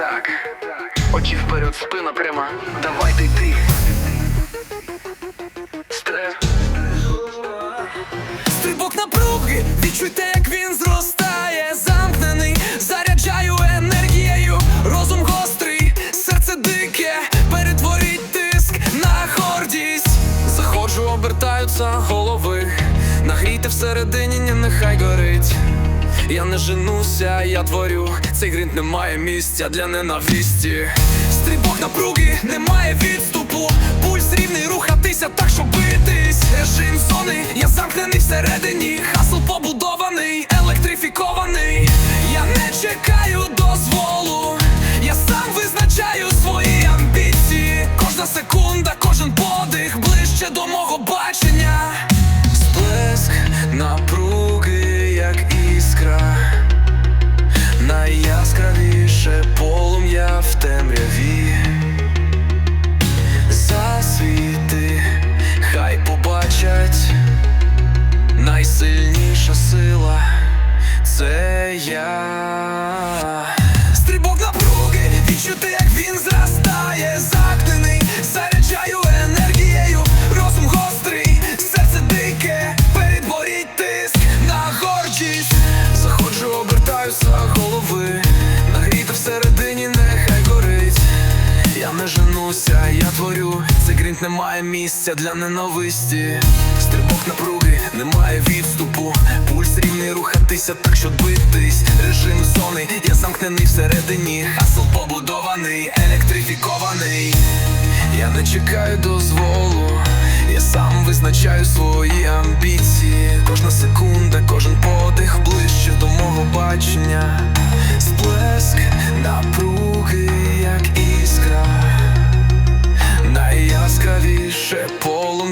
так. Очі вперед, спина пряма. Давайте йти. Стрес. Стрибок напруги, відчуйте, як він зростає, замкнений, заряджаю енергією, розум гострий, серце дике, перетворіть тиск на гордість. Заходжу, обертаються голови, нагрійте всередині, ні, нехай горить. Я не женуся, я творю, цей гринт не має місця для ненависті. Стрибок напруги, немає відступу, пульс рівний, рухатися так, щоб битись. Режим зони, я замкнений всередині, хасл побудований, електрифікований. Я не чекаю дозволу, я сам визначаю свої амбіції. Кожна секунда, кожен подих ближче до мого бачення. Сплеск напруги, я. Стрибок напруги, відчути, як він зростає, замкнений, заряджаю енергією, розум гострий, серце дике, передборіть тиск на гордість. Заходжу, обертаюся голови, нагріта всередині, нехай горить. Я не женуся, я творю, цей грінт не має місця для ненависті. Стрибок напруги, немає відступу, пульс рівний рухатися, так що битись. Режим зони, я замкнений всередині, хасл побудований, електрифікований. Я не чекаю дозволу, я сам визначаю свої амбіції. Кожна секунда, кожен подих ближче до мого бачення.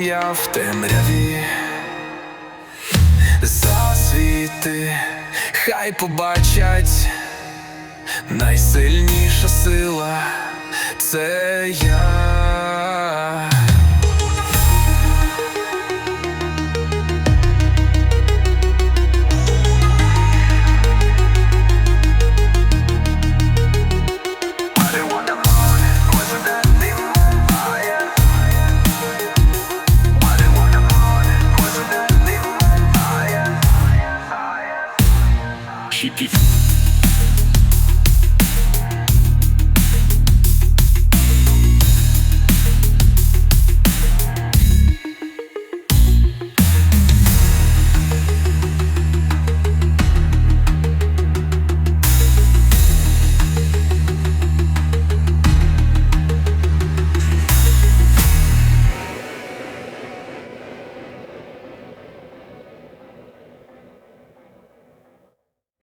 Полум'я в темряві. Засвіти, хай побачать, найсильніша сила це я. Keep, keep.